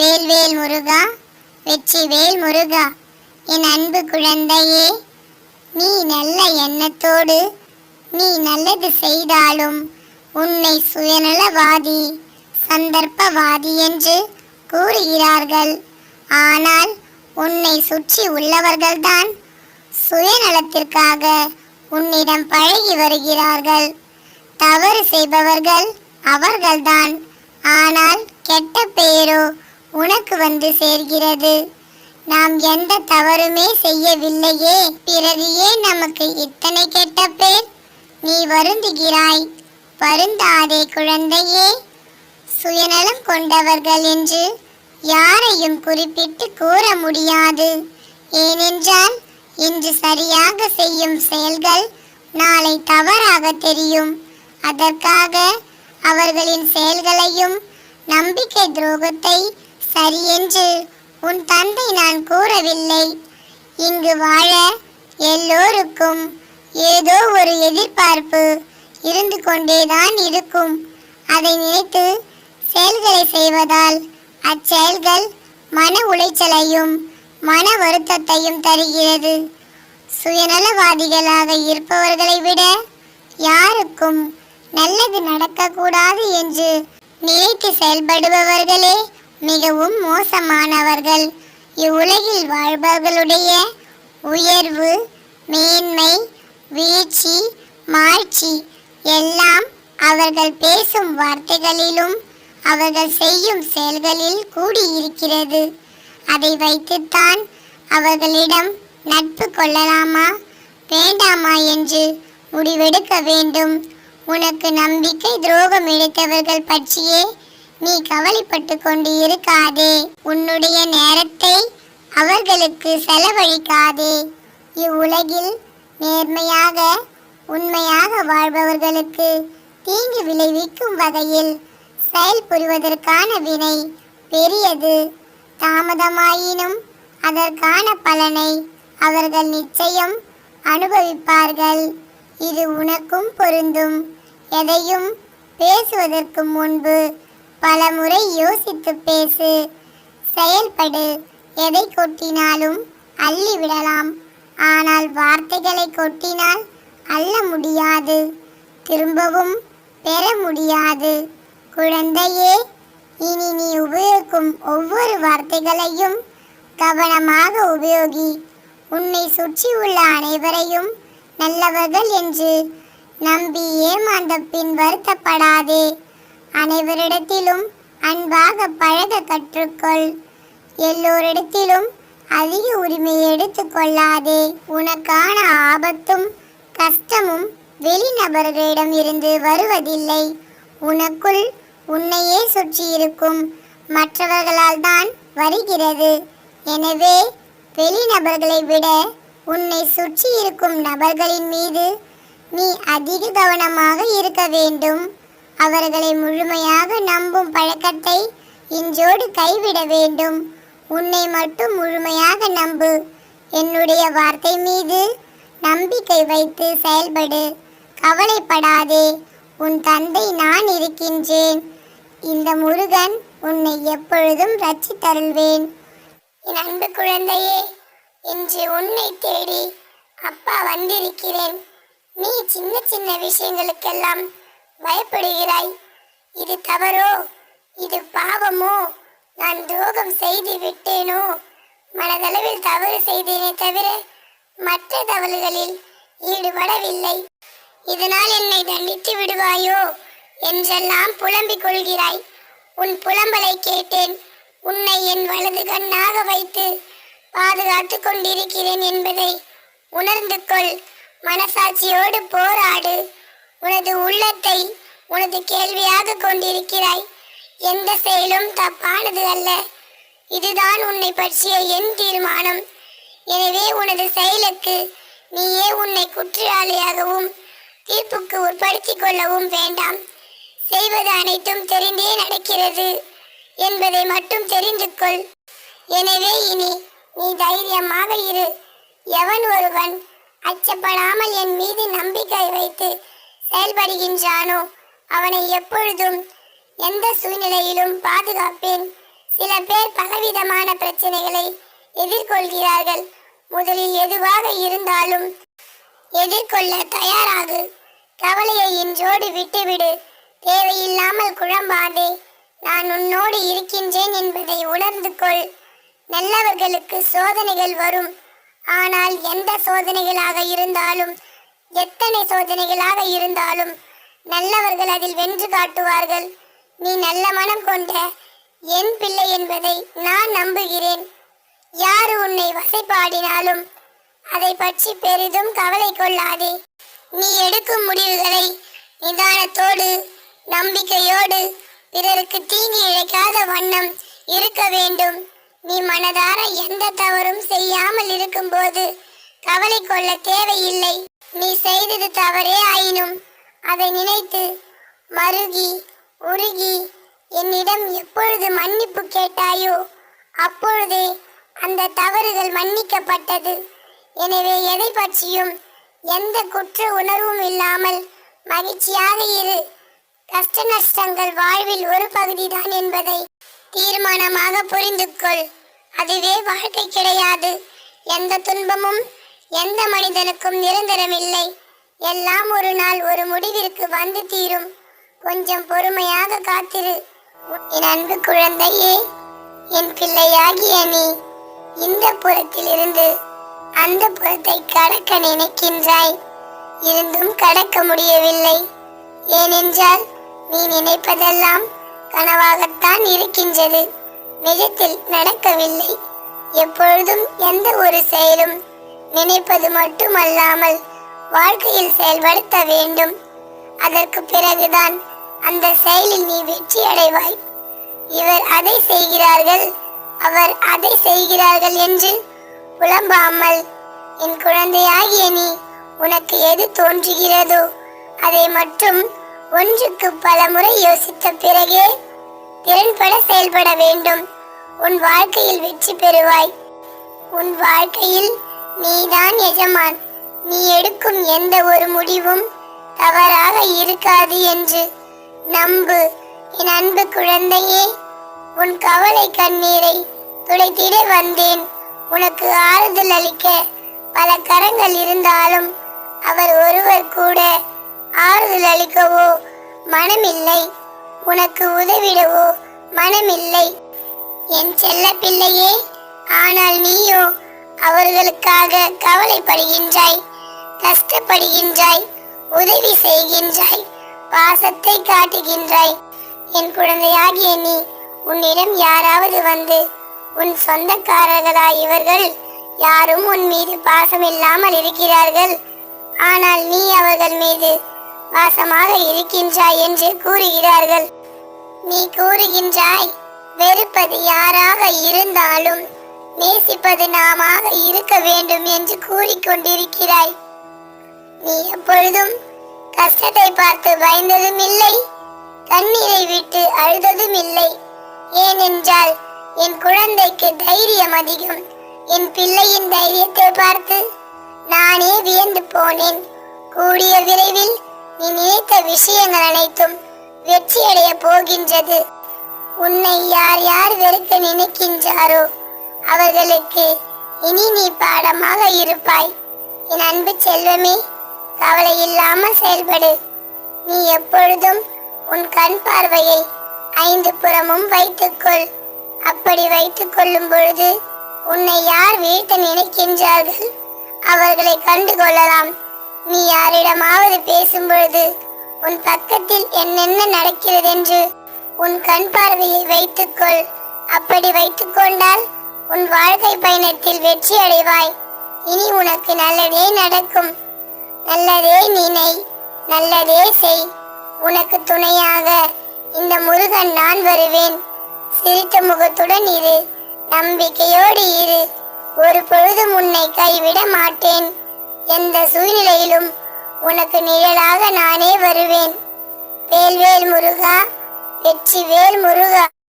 வேல்வேல் முருகா வெற்றி வேல் முருகா என் அன்பு குழந்தையே நீ நல்ல எண்ணத்தோடு நீ நல்லது செய்தாலும் உன்னை சுயநலவாதி சந்தர்ப்பவாதி என்று கூறுகிறார்கள். ஆனால் உன்னை சுற்றி உள்ளவர்கள்தான் சுயநலத்திற்காக உன்னிடம் பழகி வருகிறார்கள். தவறு செய்பவர்கள் அவர்கள்தான். ஆனால் கெட்ட பெயரோ உனக்கு வந்து சேர்கிறது. நாம் எந்த தவறுமே செய்யவில்லையே. பிறகு ஏன் நமக்கு இத்தனை கெட்ட பேர்? நீ வருந்துகிறாய். வருந்தாதே குழந்தையே. சுயநலம் கொண்டவர்கள் என்று யாரையும் குறிப்பிட்டு கூற முடியாது. ஏனென்றால் இன்று சரியாக செய்யும் செயல்கள் நாளை தவறாக தெரியும். அதற்காக அவர்களின் செயல்களையும் நம்பிக்கை துரோகத்தை சரியென்று உன் தந்தை நான் கூறவில்லை. இங்கு வாழ எல்லோருக்கும் ஏதோ ஒரு எதிர்பார்ப்பு இருந்து கொண்டேதான் இருக்கும். அதை நினைத்து செயல்களை செய்வதால் அச்செயல்கள் மன உளைச்சலையும் மன வருத்தத்தையும் தருகிறது. சுயநலவாதிகளாக இருப்பவர்களை விட யாருக்கும் நல்லது நடக்கக்கூடாது என்று நினைத்து செயல்படுபவர்களே மிகவும் மோசமானவர்கள். இவ்வுலகில் வாழ்பவர்களுடைய உயர்வு மேன்மை வீழ்ச்சி மாழ்ச்சி எல்லாம் அவர்கள் பேசும் வார்த்தைகளிலும் அவர்கள் செய்யும் செயல்களில் கூடியிருக்கிறது. அதை வைத்துத்தான் அவர்களிடம் நட்பு கொள்ளலாமா? வேண்டாமா என்று முடிவெடுக்க வேண்டும். உனக்கு நம்பிக்கை துரோகம் இழைத்தவர்கள் பற்றியே நீ கவலைப்பட்டு கொண்டு இருக்காதே. உன்னுடைய நேரத்தை அவர்களுக்கு செலவழிக்காதே. இவ்வுலகில் நேர்மையாக உண்மையாக வாழ்பவர்களுக்கு தீங்கு விளைவிக்கும் வகையில் செயல்புரிவதற்கான வினை பெரியது. தாமதமாயினும் அதற்கான பலனை அவர்கள் நிச்சயம் அனுபவிப்பார்கள். இது உனக்கும் பொருந்தும். எதையும் பேசுவதற்கு முன்பு பலமுறை யோசித்து பேசு. செயல்படு. எதை கொட்டினாலும் அள்ளி விடலாம். ஆனால் வார்த்தைகளை கொட்டினால் அள்ள முடியாது. திரும்பவும் பெற முடியாது. குழந்தையே இனி நீ உபயோகிக்கும் ஒவ்வொரு வார்த்தைகளையும் கவனமாக உபயோகி. உன்னை சுற்றி உள்ள அனைவரையும் நல்லவர்கள் என்று நம்பி ஏமாந்த பின் வருத்தப்படாதே. அனைவரிடத்திலும் அன்பாக பழக கற்றுக்கொள். எல்லோரிடத்திலும் அதிக உரிமை எடுத்துக்கொள்ளாதே உனக்கான ஆபத்தும் கஷ்டமும் வெளிநபர்களிடம் இருந்து வருவதில்லை. உனக்குள் உன்னையே சுற்றியிருக்கும் மற்றவர்களால் தான் வருகிறது. எனவே வெளிநபர்களை விட உன்னை சுற்றி இருக்கும் நபர்களின் மீது நீ அதிக கவனமாக இருக்க வேண்டும். அவர்களை முழுமையாக நம்பும் பழக்கத்தை இன்றோடு கைவிட வேண்டும். உன்னை மட்டும் முழுமையாக நம்பு. என்னுடைய வார்த்தை மீது நம்பிக்கை வைத்து செயல்படு. கவலைப்படாதே. உன் தந்தை நான் இருக்கின்றேன். இந்த முருகன் உன்னை எப்பொழுதும் ரச்சித்தருள்வேன் என் அன்பு குழந்தையே இன்று உன்னை தேடி அப்பா வந்திருக்கிறேன். நீ சின்ன சின்ன விஷயங்களுக்கெல்லாம் பயப்படுகிறாய்? இது தவறோ? இது பாவமோ? நான் துரோகம் செய்து விட்டேனோ? மனதளவில் தவறு செய்தேனே தவிர மற்ற தவறுகளில் ஈடுபடவில்லை. இதனால் என்னை தண்டித்து விடுவாயோ? என்றெல்லாம் புலம்பிக் கொள்கிறாய். உன் புலம்பலை கேட்டேன். உன்னை என் வலது கண்ணாக வைத்து பாதுகாத்து கொண்டிருக்கிறேன் என்பதை உணர்ந்து கொள். மனசாட்சியோடு போராடு. உனது உள்ளத்தை உனது கேள்வியாக கொண்டிருக்கிறாய். எந்த செயலும் தப்பானது அல்ல. இதுதான் உன்னை பற்றிய என் தீர்மானம். எனவே உனது செயலுக்கு நீயே உன்னை குற்றவாளியாகவும் தீர்ப்புக்கு உட்படுத்திக் கொள்ளவும் வேண்டாம். செய்வது அனைத்தும் தெரிந்தே நடக்கிறது என்பதை மட்டும் தெரிந்து கொள். எனவே இனி நீ தைரியமாக இரு. எவன் ஒருவன் அச்சப்படாமல் என் மீது நம்பிக்கை வைத்து செயல்படுகின்றானோ? அவனை எப்பொழுதும் எந்த சூழ்நிலையிலும் பாதுகாப்பேன். சில பேர் பலவிதமான பிரச்சனைகளை எதிர்கொள்கிறார்கள். முதலில் எதுவாக இருந்தாலும் எதிர்கொள்ள தயாராகு. கவலையை இன்றோடு விட்டுவிடு. தேவையில்லாமல் குழம்பாதே. நான் உன்னோடு இருக்கின்றேன் என்பதை உணர்ந்து கொள். நல்லவர்களுக்கு சோதனைகள் வரும். ஆனால் எந்த சோதனைகளாக இருந்தாலும் எத்தனை சோதனைகளாக இருந்தாலும் நல்லவர்கள் அதில் வென்று காட்டுவார்கள். நீ நல்ல மனம் கொண்ட என் பிள்ளை என்பதை நான் நம்புகிறேன். யார் உன்னை வசைப்பாடினாலும் அதை பற்றி பெரிதும் கவலை கொள்ளாதே. நீ எடுக்கும் முடிவுகளை நிதானத்தோடு நம்பிக்கையோடு பிறருக்கு தீங்கு இழைக்காத வண்ணம் இருக்க வேண்டும். நீ மனதார எந்த தவறும் செய்யாமல் இருக்கும்போது கவலை கொள்ள தேவையில்லை. நீ செய்தது தவறே ஆயினும் அதை நினைத்து மருகி உருகி என்னிடம் எப்பொழுது மன்னிப்பு கேட்டாயோ அப்பொழுதே அந்த தவறுகள் மன்னிக்கப்பட்டது. எனவே எதை பற்றியும் எந்த குற்ற உணர்வும் இல்லாமல் மகிழ்ச்சியாக இரு. கஷ்ட நஷ்டங்கள் வாழ்வில் ஒரு பகுதிதான் என்பதை தீர்மானமாக புரிந்து கொள் அதுவே வாழ்க்கை கிடையாது. எந்த துன்பமும் எந்த மனிதனுக்கும் நிரந்தரமில்லை. எல்லாம் ஒரு நாள் ஒரு முடிவிற்கு வந்து தீரும். கொஞ்சம் பொறுமையாக காத்திரு. என் அன்பு குழந்தையே என் பிள்ளையாகிய நீ இந்த புறத்தில் இருந்து அந்த புறத்தை கடக்க நினைக்கின்றாய். இருந்தும் கடக்க முடியவில்லை. ஏனென்றால் நீ நினைப்பதெல்லாம் கனவாகத்தான் இருக்கின்றது. நிஜத்தில் நடக்கவில்லை. எப்பொழுதும் எந்த ஒரு செயலும் நினைப்பது மட்டுமல்லாமல் வாழ்க்கையில் செயல்படுத்த வேண்டும். அதற்கு பிறகுதான் அந்த செயலில் நீ வெற்றி அடைவாய். இவர் அதை செய்கிறார்கள் அவர் அதை செய்கிறார்கள் என்று புலம்பாமல் என் குழந்தையாகிய நீ உனக்கு எது தோன்றுகிறதோ அதை மட்டும் ஒன்றுக்கு பல முறை யோசித்த பிறகே திறன்பட செயல்பட வேண்டும். உன் வாழ்க்கையில் வெற்றி பெறுவாய். உன் வாழ்க்கையில் நீதான் எஜமான். நீ எடுக்கும் எந்த ஒரு முடிவும் தவறாக இருக்காது என்று நம்பு. என் அன்பு குழந்தையே உன் கவலை கண்ணீரை துடைத்திட வந்தேன். உனக்கு ஆறுதல் அளிக்க பல கரங்கள் இருந்தாலும் அவர் ஒருவர் கூட ஆறுதல் அளிக்கவோ மனமில்லை. உனக்கு உதவிடவோ மனமில்லை. என் செல்ல பிள்ளையே ஆனால் நீயோ அவர்களுக்காக கவலைப்படுகின்றாய் கஷ்டப்படுகின்றாய் உதவி செய்கின்றாய் பாசத்தை காட்டுகின்றாய். என் குழந்தையாகிய நீ உன்னிடம் யாராவது வந்து உன் சொந்தக்காரர்களா இவர்கள் யாரும் உன் மீது பாசம் இல்லாமல் இருக்கிறார்கள். ஆனால் நீ அவர்கள் மீது பாசமாக இருக்கின்றாய் என்று கூறுகிறார்கள். நீ கூறுகின்றாய் வெறுப்பது யாராக இருந்தாலும் நேசிப்பது நாமாக இருக்க வேண்டும் என்று கூறிக்கொண்டிருக்கிறாய். நீ எப்பொழுதும் கஷ்டத்தை பார்த்து பயந்ததும் இல்லை கண்ணீரை விட்டு அழுததும் இல்லை. ஏனென்றால் என் குழந்தைக்கு தைரியம் அதிகம். என் பிள்ளையின் தைரியத்தை பார்த்து நானே வியந்து போனேன். கூடிய விரைவில் நீ நினைத்த விஷயங்கள் அனைத்தும் வெற்றியடைய போகின்றது. உன்னை யார் யார் வெறுக்க நினைக்கின்றாரோ அவர்களுக்கு இனி நீ பாடமாக இருப்பாய். என் அன்பு செல்வமே கவலை இல்லாமல் செயல்படு. நீ எப்பொழுதும் உன் கண் பார்வையை ஐந்து புறமும் வைத்துக்கொள். அப்படி வைத்துக் கொள்ளும் பொழுது உன்னை யார் வீழ்த்த நினைக்கின்றார்கள்? அவர்களை கண்டு கொள்ளலாம். நீ யாரிடமாவது பேசும் பொழுது உன் பக்கத்தில் என்னென்ன நடக்கிறது என்று உன் கண் பார்வையை வைத்துக்கொள். அப்படி வைத்துக்கொண்டால் உன் வாழ்க்கை பயணத்தில் வெற்றி அடைவாய். இனி உனக்கு நல்லதே நடக்கும். நல்லதே நினை நல்லதே செய். உனக்கு துணையாக இந்த முருகன் நான் வருவேன். சிரித்த முகத்துடன் இரு நம்பிக்கையோடு இரு. ஒரு பொழுதும் உன்னை கைவிட மாட்டேன். எந்த சூழ்நிலையிலும் உனக்கு நிழலாக நானே வருவேன். வேல்வேல் முருகா வெற்றி வேல் முருகா.